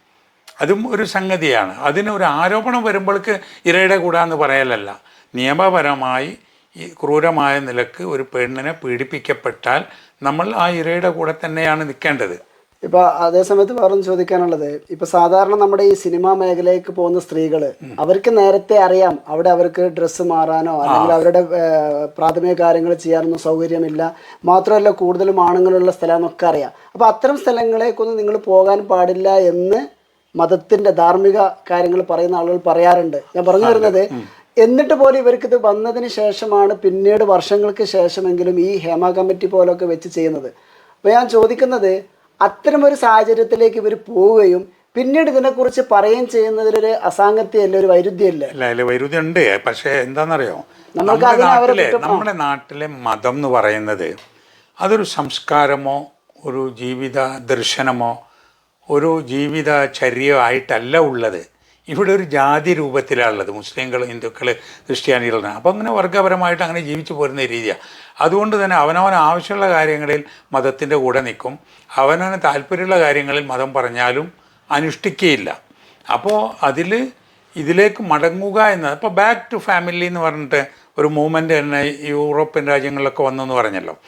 B: അതും ഒരു സംഗതിയാണ്. അതിന് ഒരു ആരോപണം വരുമ്പോൾക്ക് ഇരയുടെ കൂടാന്ന് പറയലല്ല. നിയമപരമായി ഈ ക്രൂരമായ നിലയ്ക്ക് ഒരു പെണ്ണിനെ പീഡിപ്പിക്കപ്പെട്ടാൽ നമ്മൾ ആ ഇരയുടെ കൂടെ തന്നെയാണ് നിൽക്കേണ്ടത്.
A: ഇപ്പൊ അതേസമയത്ത് വേറൊന്ന് ചോദിക്കാനുള്ളത്. ഇപ്പൊ സാധാരണ നമ്മുടെ ഈ സിനിമാ മേഖലയിലേക്ക് പോകുന്ന സ്ത്രീകൾ അവർക്ക് നേരത്തെ അറിയാം അവിടെ അവർക്ക് ഡ്രസ്സ് മാറാനോ അല്ലെങ്കിൽ അവരുടെ പ്രാഥമിക കാര്യങ്ങൾ ചെയ്യാനൊന്നും സൗകര്യമില്ല. മാത്രമല്ല കൂടുതലും ആണുങ്ങളുള്ള സ്ഥലമെന്നൊക്കെ അറിയാം. അപ്പൊ അത്തരം സ്ഥലങ്ങളേക്കൊന്നും നിങ്ങൾ പോകാൻ പാടില്ല എന്ന് മതത്തിന്റെ ധാർമ്മിക കാര്യങ്ങൾ പറയുന്ന ആളുകൾ പറയാറുണ്ട്. ഞാൻ പറഞ്ഞു വരുന്നത് എന്നിട്ട് പോലും ഇവർക്ക് ഇത് വന്നതിന് ശേഷമാണ് പിന്നീട് വർഷങ്ങൾക്ക് ശേഷമെങ്കിലും ഈ ഹേമ കമ്മിറ്റി പോലൊക്കെ വെച്ച് ചെയ്യുന്നത്. അപ്പോൾ ഞാൻ ചോദിക്കുന്നത് അത്തരമൊരു സാഹചര്യത്തിലേക്ക് ഇവർ പോവുകയും പിന്നീട് ഇതിനെക്കുറിച്ച് പറയുകയും ചെയ്യുന്നതിലൊരു അസാംഗത്യല്ല ഒരു വൈരുദ്ധ്യമല്ല
B: അല്ല അതിൽ വൈരുദ്ധ്യമുണ്ട്. പക്ഷേ എന്താണെന്നറിയോ? നമ്മുടെ നാട്ടിലെ നമ്മുടെ നാട്ടിലെ മതം എന്ന് പറയുന്നത് അതൊരു സംസ്കാരമോ ഒരു ജീവിത ദർശനമോ ഒരു ജീവിത ചര്യമായിട്ടല്ല ഉള്ളത്. ഇവിടെ ഒരു ജാതി രൂപത്തിലാണ് ഉള്ളത് മുസ്ലിങ്ങൾ ഹിന്ദുക്കൾ ക്രിസ്ത്യാനികളാണ്. അപ്പോൾ അങ്ങനെ വർഗപരമായിട്ട് അങ്ങനെ ജീവിച്ചു പോരുന്ന രീതിയാണ് അതുകൊണ്ട് തന്നെ അവനവൻ ആവശ്യമുള്ള കാര്യങ്ങളിൽ മതത്തിന്റെ കൂടെ നിൽക്കും. അവനവന് താല്പര്യമുള്ള കാര്യങ്ങളിൽ മതം പറഞ്ഞാലും അനുഷ്ഠിക്കുകയില്ല. അപ്പോൾ അതിൽ ഇതിലേക്ക് മടങ്ങുക എന്നത് അപ്പോൾ ബാക്ക് ടു ഫാമിലി എന്ന് പറഞ്ഞിട്ട് ഒരു മൂവ്മെന്റ് തന്നെ യൂറോപ്യൻ രാജ്യങ്ങളിലൊക്കെ വന്നു എന്ന് പറഞ്ഞല്ലോ.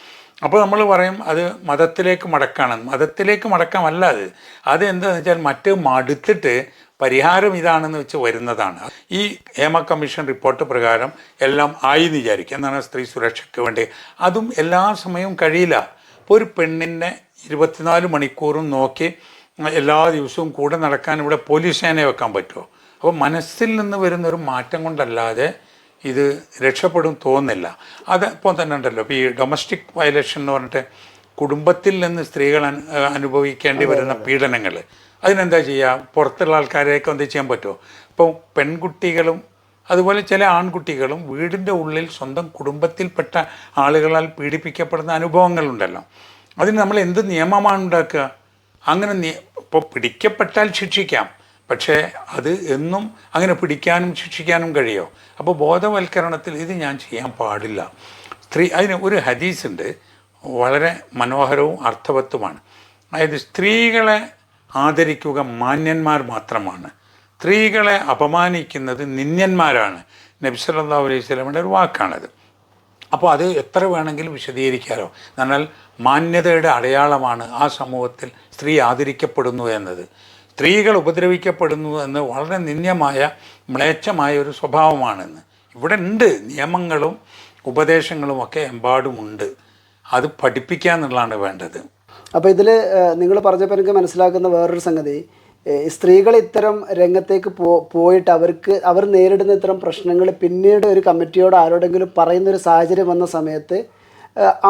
B: അപ്പോൾ നമ്മൾ പറയും അത് മതത്തിലേക്ക് മടക്കാണ്. മതത്തിലേക്ക് മടക്കമല്ല അത്. അത് എന്താണെന്ന് വെച്ചാൽ മറ്റ് മടുത്തിട്ട് പരിഹാരം ഇതാണെന്ന് വെച്ച് വരുന്നതാണ്. ഈ ഹേമ കമ്മീഷൻ റിപ്പോർട്ട് പ്രകാരം എല്ലാം ആയി എന്ന് വിചാരിക്കുക എന്നാണ് സ്ത്രീ സുരക്ഷയ്ക്ക് വേണ്ടി. അതും എല്ലാ സമയവും കഴിയില്ല. ഇപ്പോൾ ഒരു പെണ്ണിനെ ഇരുപത്തിനാല് മണിക്കൂറും നോക്കി എല്ലാ ദിവസവും കൂടെ നടക്കാൻ ഇവിടെ പോലീസ് സേനയെ വെക്കാൻ പറ്റുമോ? അപ്പോൾ മനസ്സിൽ നിന്ന് വരുന്നൊരു മാറ്റം കൊണ്ടല്ലാതെ ഇത് രക്ഷപ്പെടും തോന്നില്ല. അത് ഇപ്പോൾ തന്നെ ഉണ്ടല്ലോ. ഇപ്പോൾ ഈ ഡൊമസ്റ്റിക് വയലേഷൻ എന്ന് പറഞ്ഞിട്ട് കുടുംബത്തിൽ നിന്ന് സ്ത്രീകൾ അനു- അനുഭവിക്കേണ്ടി വരുന്ന പീഡനങ്ങൾ. അതിനെന്താ ചെയ്യുക പുറത്തുള്ള ആൾക്കാരെയൊക്കെ എന്ത് ചെയ്യാൻ പറ്റുമോ ഇപ്പോൾ പെൺകുട്ടികളും അതുപോലെ ചില ആൺകുട്ടികളും വീടിന്റെ ഉള്ളിൽ സ്വന്തം കുടുംബത്തിൽപ്പെട്ട ആളുകളാൽ പീഡിപ്പിക്കപ്പെടുന്ന അനുഭവങ്ങളുണ്ടല്ലോ. അതിന് നമ്മൾ എന്ത് നിയമമാണ് ഉണ്ടാക്കുക? അങ്ങനെ ഇപ്പോൾ പിടിക്കപ്പെട്ടാൽ ശിക്ഷിക്കാം. പക്ഷേ അത് എന്നും അങ്ങനെ പിടിക്കാനും ശിക്ഷിക്കാനും കഴിയോ? അപ്പോൾ ബോധവൽക്കരണത്തിൽ ഇത് ഞാൻ ചെയ്യാൻ പാടില്ല. സ്ത്രീ അതിന് ഒരു ഹദീസുണ്ട്. വളരെ മനോഹരവും അർത്ഥവത്തുമാണ്. അതായത് സ്ത്രീകളെ ആദരിക്കുക മാന്യന്മാർ മാത്രമാണ്. സ്ത്രീകളെ അപമാനിക്കുന്നത് നിന്യന്മാരാണ് നബ്സല്ലാ അലൈഹി സ്വലമിന്റെ ഒരു വാക്കാണത്. അപ്പോൾ അത് എത്ര വേണമെങ്കിലും വിശദീകരിക്കാമല്ലോ എന്നാൽ മാന്യതയുടെ അടയാളമാണ് ആ സമൂഹത്തിൽ സ്ത്രീ ആദരിക്കപ്പെടുന്നു എന്നത്. സ്ത്രീകൾ ഉപദ്രവിക്കപ്പെടുന്നു എന്ന് വളരെ നിന്ദ്യമായ മ്ലേച്ഛമായ ഒരു സ്വഭാവമാണെന്ന്. ഇവിടെ ഉണ്ട് നിയമങ്ങളും ഉപദേശങ്ങളും ഒക്കെ എമ്പാടുമുണ്ട്. അത് പഠിപ്പിക്കുക എന്നുള്ളതാണ് വേണ്ടത്.
A: അപ്പോൾ ഇതിൽ നിങ്ങൾ പറഞ്ഞപ്പോൾ എനിക്ക് മനസ്സിലാക്കുന്ന വേറൊരു സംഗതി. സ്ത്രീകൾ ഇത്തരം രംഗത്തേക്ക് പോ പോയിട്ട് അവർക്ക് അവർ നേരിടുന്ന ഇത്തരം പ്രശ്നങ്ങൾ പിന്നീട് ഒരു കമ്മിറ്റിയോട് ആരോടെങ്കിലും പറയുന്ന ഒരു സാഹചര്യം വന്ന സമയത്ത്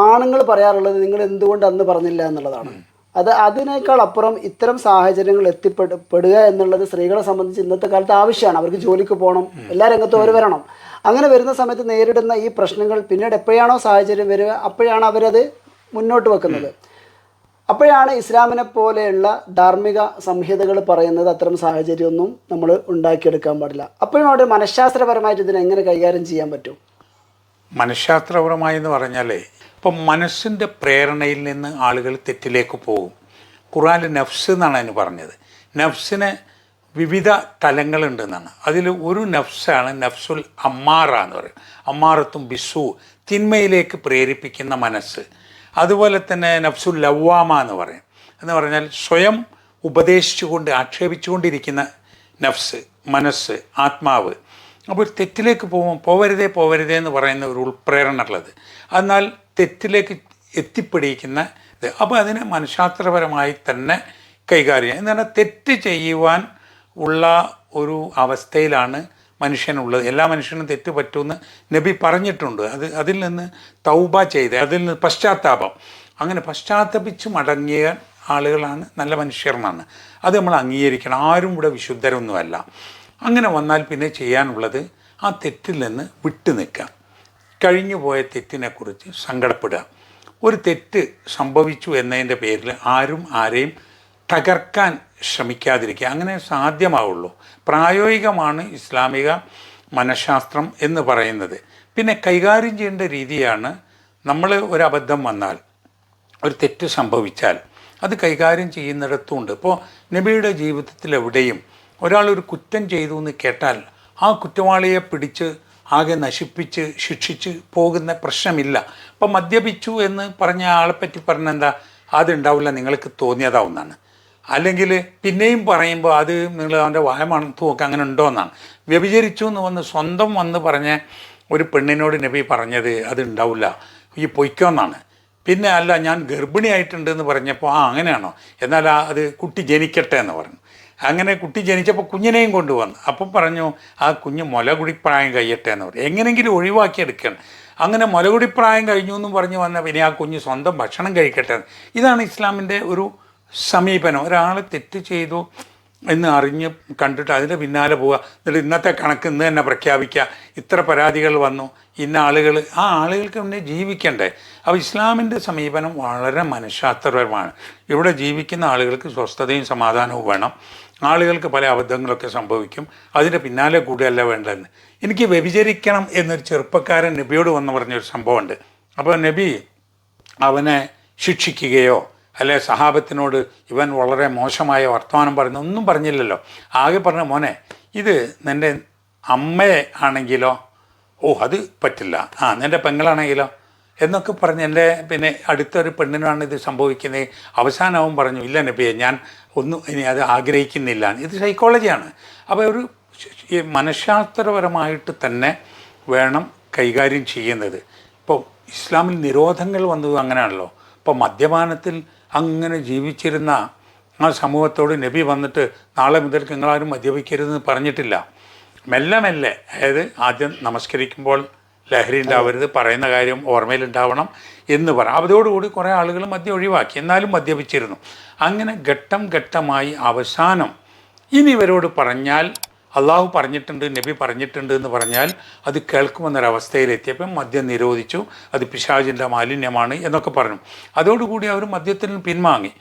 A: ആണുങ്ങൾ പറയാറുള്ളത് നിങ്ങൾ എന്തുകൊണ്ട് അന്ന് പറഞ്ഞില്ല എന്നുള്ളതാണ്. അത് അതിനേക്കാൾ അപ്പുറം ഇത്തരം സാഹചര്യങ്ങൾ എത്തിപ്പെടുക എന്നുള്ളത് സ്ത്രീകളെ സംബന്ധിച്ച് ഇന്നത്തെ കാലത്ത് ആവശ്യമാണ്. അവർക്ക് ജോലിക്ക് പോകണം എല്ലാ രംഗത്തും അവർ വരണം. അങ്ങനെ വരുന്ന സമയത്ത് നേരിടുന്ന ഈ പ്രശ്നങ്ങൾ പിന്നീട് എപ്പോഴാണോ സാഹചര്യം വരിക അപ്പോഴാണ് അവരത് മുന്നോട്ട് വെക്കുന്നത്. അപ്പോഴാണ് ഇസ്ലാമിനെ പോലെയുള്ള ധാർമ്മിക സംഹിതകൾ പറയുന്നത് അത്തരം സാഹചര്യമൊന്നും നമ്മൾ ഉണ്ടാക്കിയെടുക്കാൻ പാടില്ല. അപ്പോഴും അവിടെ മനഃശാസ്ത്രപരമായിട്ട് ഇതിനെ എങ്ങനെ കൈകാര്യം ചെയ്യാൻ പറ്റും?
B: മനഃശാസ്ത്രപരമായി എന്ന് പറഞ്ഞാലേ ഇപ്പം മനസ്സിന്റെ പ്രേരണയിൽ നിന്ന് ആളുകൾ തെറ്റിലേക്ക് പോകും. ഖുറാൻ നഫ്സ് എന്നാണ് അതിന് പറഞ്ഞത്. നഫ്സിന് വിവിധ തലങ്ങളുണ്ടെന്നാണ്. അതിൽ ഒരു നഫ്സാണ് നഫ്സുൽ അമ്മാറ എന്ന് പറയും അമ്മാറത്തും ബിസു തിന്മയിലേക്ക് പ്രേരിപ്പിക്കുന്ന മനസ്സ്. അതുപോലെ തന്നെ നഫ്സുൽ ലവ്വാമ എന്ന് പറയും. എന്ന് പറഞ്ഞാൽ സ്വയം ഉപദേശിച്ചുകൊണ്ട് ആക്ഷേപിച്ചുകൊണ്ടിരിക്കുന്ന നഫ്സ് മനസ്സ് ആത്മാവ്. അപ്പോൾ തെറ്റിലേക്ക് പോകും പോവരുതേ പോവരുതേ എന്ന് പറയുന്ന ഒരു ഉൾപ്രേരണ ഉള്ളത്. എന്നാൽ തെറ്റിലേക്ക് എത്തിപ്പിടിക്കുന്ന ഇത്. അപ്പോൾ അതിനെ മനഃശാസ്ത്രപരമായി തന്നെ കൈകാര്യം എന്ന് പറഞ്ഞാൽ തെറ്റ് ചെയ്യുവാൻ ഉള്ള ഒരു അവസ്ഥയിലാണ് മനുഷ്യനുള്ളത്. എല്ലാ മനുഷ്യനും തെറ്റ് പറ്റുമെന്ന് നബി പറഞ്ഞിട്ടുണ്ട്. അത് അതിൽ നിന്ന് തൗബ ചെയ്ത് അതിൽ നിന്ന് പശ്ചാത്താപം. അങ്ങനെ പശ്ചാത്തപിച്ച് മടങ്ങിയ ആളുകളാണ് നല്ല മനുഷ്യർ എന്നാണ് അത് നമ്മൾ അംഗീകരിക്കണം. ആരും ഇവിടെ വിശുദ്ധരൊന്നുമല്ല. അങ്ങനെ വന്നാൽ പിന്നെ ചെയ്യാനുള്ളത് ആ തെറ്റിൽ നിന്ന് വിട്ടു നിൽക്കുക കഴിഞ്ഞു പോയ തെറ്റിനെക്കുറിച്ച് സങ്കടപ്പെടുക. ഒരു തെറ്റ് സംഭവിച്ചു എന്നതിന്റെ പേരിൽ ആരും ആരെയും തകർക്കാൻ ശ്രമിക്കാതിരിക്കുക. അങ്ങനെ സാധ്യമാവുള്ളൂ. പ്രായോഗികമാണ് ഇസ്ലാമിക മനഃശാസ്ത്രം എന്ന് പറയുന്നത്. പിന്നെ കൈകാര്യം ചെയ്യേണ്ട രീതിയാണ് നമ്മൾ ഒരു അബദ്ധം വന്നാൽ ഒരു തെറ്റ് സംഭവിച്ചാൽ അത് കൈകാര്യം ചെയ്യുന്നിടത്തുണ്ട്. ഇപ്പോൾ നബിയുടെ ജീവിതത്തിൽ എവിടെയും ഒരാൾ ഒരു കുറ്റം ചെയ്തു എന്ന് കേട്ടാൽ ആ കുറ്റവാളിയെ പിടിച്ച് ആകെ നശിപ്പിച്ച് ശിക്ഷിച്ച് പോകുന്ന പ്രശ്നമില്ല. അപ്പം മദ്യപിച്ചു എന്ന് പറഞ്ഞ ആളെപ്പറ്റി പറഞ്ഞെന്താ? അതുണ്ടാവില്ല നിങ്ങൾക്ക് തോന്നിയതാവുന്നതാണ്. അല്ലെങ്കിൽ പിന്നെയും പറയുമ്പോൾ അത് നിങ്ങൾ അവന്റെ വായ മണത്തു നോക്കുക അങ്ങനെ ഉണ്ടോ എന്നാണ് വ്യഭിചരിച്ചു എന്ന് വന്ന് സ്വന്തം വന്ന് പറഞ്ഞ ഒരു പെണ്ണിനോട് നബി പറഞ്ഞത് അത് ഉണ്ടാവില്ല ഈ പൊയ്ക്കോന്നാണ്. പിന്നെ അല്ല ഞാൻ ഗർഭിണിയായിട്ടുണ്ട് എന്ന് പറഞ്ഞപ്പോൾ ആ അങ്ങനെയാണോ? എന്നാൽ അത് കുട്ടി ജനിക്കട്ടെ എന്ന് പറഞ്ഞു. അങ്ങനെ കുട്ടി ജനിച്ചപ്പോൾ കുഞ്ഞിനെയും കൊണ്ടുവന്നു. അപ്പം പറഞ്ഞു ആ കുഞ്ഞ് മുലകുടിപ്രായം കഴിയട്ടെ എന്ന് പറഞ്ഞു. എങ്ങനെയെങ്കിലും ഒഴിവാക്കിയെടുക്കണം. അങ്ങനെ മുലകുടിപ്രായം കഴിഞ്ഞു എന്നും പറഞ്ഞു വന്ന പിന്നെ ആ കുഞ്ഞ് സ്വന്തം ഭക്ഷണം കഴിക്കട്ടെ ഇതാണ് ഇസ്ലാമിന്റെ ഒരു സമീപനം. ഒരാൾ തെറ്റ് ചെയ്തു എന്ന് അറിഞ്ഞ് കണ്ടിട്ട് അതിന്റെ പിന്നാലെ പോവുക. എന്നിട്ട് ഇന്നത്തെ കണക്ക് ഇന്ന് തന്നെ പ്രഖ്യാപിക്കുക. ഇത്ര പരാതികൾ വന്നു. ഇന്ന ആളുകൾ ആ ആളുകൾക്ക് പിന്നെ ജീവിക്കണ്ടേ? അപ്പോൾ ഇസ്ലാമിന്റെ സമീപനം വളരെ മനഃശാസ്ത്രപരമാണ്. ഇവിടെ ജീവിക്കുന്ന ആളുകൾക്ക് സ്വസ്ഥതയും സമാധാനവും വേണം. ആളുകൾക്ക് പല അബദ്ധങ്ങളൊക്കെ സംഭവിക്കും. അതിന്റെ പിന്നാലെ കൂടുകയല്ല വേണ്ടതെന്ന്. എനിക്ക് വ്യഭിചരിക്കണം എന്നൊരു ചെറുപ്പക്കാരൻ നബിയോട് വന്ന് പറഞ്ഞൊരു സംഭവമുണ്ട്. അപ്പോൾ നബി അവനെ ശിക്ഷിക്കുകയോ അല്ലെ സഹാബത്തിനോട് ഇവൻ വളരെ മോശമായ വർത്തമാനം പറയുന്ന ഒന്നും പറഞ്ഞില്ലല്ലോ. ആകെ പറഞ്ഞ മോനെ ഇത് നിന്റെ അമ്മയെ ആണെങ്കിലോ? ഓ അത് പറ്റില്ല. ആ നിന്റെ പെങ്ങളാണെങ്കിലോ? എന്നൊക്കെ പറഞ്ഞ് എന്റെ പിന്നെ അടുത്തൊരു പെണ്ണിനാണ് ഇത് സംഭവിക്കുന്നത്. അവസാനവും പറഞ്ഞു ഇല്ല നബിയെ ഞാൻ ഒന്നും ഇനി അത് ആഗ്രഹിക്കുന്നില്ല. ഇത് സൈക്കോളജിയാണ് അപ്പോൾ ഒരു മനഃശാസ്ത്രപരമായിട്ട് തന്നെ വേണം കൈകാര്യം ചെയ്യുന്നത്. ഇപ്പോൾ ഇസ്ലാമിൽ നിരോധങ്ങൾ വന്നത് അങ്ങനെയാണല്ലോ. ഇപ്പോൾ മദ്യപാനത്തിൽ അങ്ങനെ ജീവിച്ചിരുന്ന ആ സമൂഹത്തോട് നബി വന്നിട്ട് നാളെ മുതൽ നിങ്ങളാരും മദ്യപിക്കരുതെന്ന് പറഞ്ഞിട്ടില്ല. മെല്ലെ മെല്ലെ അതായത് ആദ്യം നമസ്കരിക്കുമ്പോൾ ലഹരി ഉണ്ടാവരുത് പറയുന്ന കാര്യം ഓർമ്മയിൽ ഉണ്ടാവണം എന്ന് പറ. അതോടുകൂടി കുറേ ആളുകൾ മദ്യം ഒഴിവാക്കി എന്നാലും മദ്യപിച്ചിരുന്നു. അങ്ങനെ ഘട്ടം ഘട്ടമായി അവസാനം ഇനി ഇവരോട് പറഞ്ഞാൽ അള്ളാഹു പറഞ്ഞിട്ടുണ്ട് നബി പറഞ്ഞിട്ടുണ്ട് എന്ന് പറഞ്ഞാൽ അത് കേൾക്കുമെന്നൊരവസ്ഥയിലെത്തിയപ്പം മദ്യം നിരോധിച്ചു അത് പിശാചിന്റെ മാലിന്യമാണ് എന്നൊക്കെ പറഞ്ഞു. അതോടുകൂടി അവർ മദ്യത്തിൽ നിന്ന് പിൻവാങ്ങി.